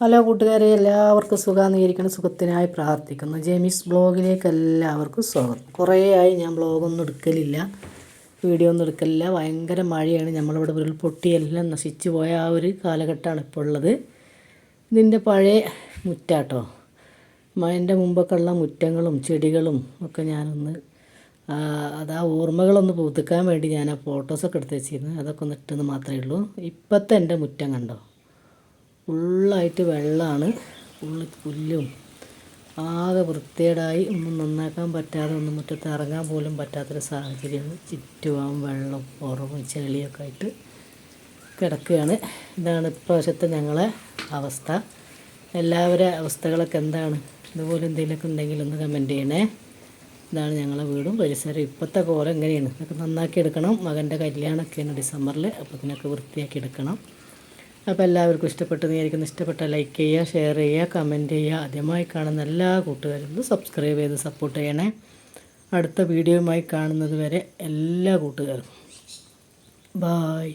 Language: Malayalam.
ഹലോ കൂട്ടുകാരെ എല്ലാവർക്കും സുഖാന്നിരിക്കണം സുഖത്തിനായി പ്രാർത്ഥിക്കുന്നു. ജെമിസ് ബ്ലോഗിലേക്ക് എല്ലാവർക്കും സ്വാഗതം. കുറേ ആയി ഞാൻ ബ്ലോഗൊന്നും എടുക്കലില്ല വീഡിയോ ഒന്നും എടുക്കലില്ല. ഭയങ്കര മഴയാണ്. നമ്മളിവിടെ ഉരുൾപൊട്ടി എല്ലാം നശിച്ചു പോയ ആ ഒരു കാലഘട്ടമാണ് ഇപ്പോൾ ഉള്ളത്. ഇതിന്റെ പഴയ മുറ്റാട്ടോ. മഴന്റെ മുമ്പൊക്കെ ഉള്ള മുറ്റങ്ങളും ചെടികളും ഒക്കെ ഞാനൊന്ന് അത് ആ ഓർമ്മകളൊന്ന് പുതുക്കാൻ വേണ്ടി ഞാൻ ആ ഫോട്ടോസൊക്കെ എടുത്ത് വെച്ചിരുന്നു അതൊക്കെ ഒന്ന് ഇട്ടെന്ന് മാത്രമേ ഉള്ളൂ. ഇപ്പോഴത്തെ എന്റെ മുറ്റം കണ്ടോ? ഫുള്ളായിട്ട് വെള്ളമാണ് ഫുള്ള് പുല്ലും. ആകെ വൃത്തികേടായി. ഒന്നും നന്നാക്കാൻ പറ്റാതെ ഒന്നും മുറ്റത്ത് ഇറങ്ങാൻ പോലും പറ്റാത്തൊരു സാഹചര്യമാണ്. ചുറ്റുപാടും വെള്ളം ഉറവും ചെളിയൊക്കെ ആയിട്ട് കിടക്കുകയാണ്. ഇതാണ് ഇപ്രാവശ്യത്തെ ഞങ്ങളെ അവസ്ഥ. എല്ലാവരുടെ അവസ്ഥകളൊക്കെ എന്താണ്? ഇതുപോലെ എന്തെങ്കിലുമൊക്കെ ഉണ്ടെങ്കിൽ ഒന്ന് കമന്റ് ചെയ്യണേ. ഇതാണ് ഞങ്ങളെ വീടും പരിസരം ഇപ്പോഴത്തെ കോലം എങ്ങനെയാണ്? ഇതൊക്കെ നന്നാക്കി എടുക്കണം. മകന്റെ കല്യാണമൊക്കെയാണ് ഡിസംബറിൽ അപ്പോൾ ഇതിനൊക്കെ വൃത്തിയാക്കി എടുക്കണം. അപ്പോൾ എല്ലാവർക്കും ഇഷ്ടപ്പെട്ടു വിചാരിക്കുന്നു. ഇഷ്ടപ്പെട്ട ലൈക്ക് ചെയ്യുക ഷെയർ ചെയ്യുക കമന്റ് ചെയ്യുക. ആദ്യമായി കാണുന്ന എല്ലാ കൂട്ടുകാരും സബ്സ്ക്രൈബ് ചെയ്ത് സപ്പോർട്ട് ചെയ്യണേ. അടുത്ത വീഡിയോയുമായി കാണുന്നത് വരെ എല്ലാ കൂട്ടുകാരും. ബായ്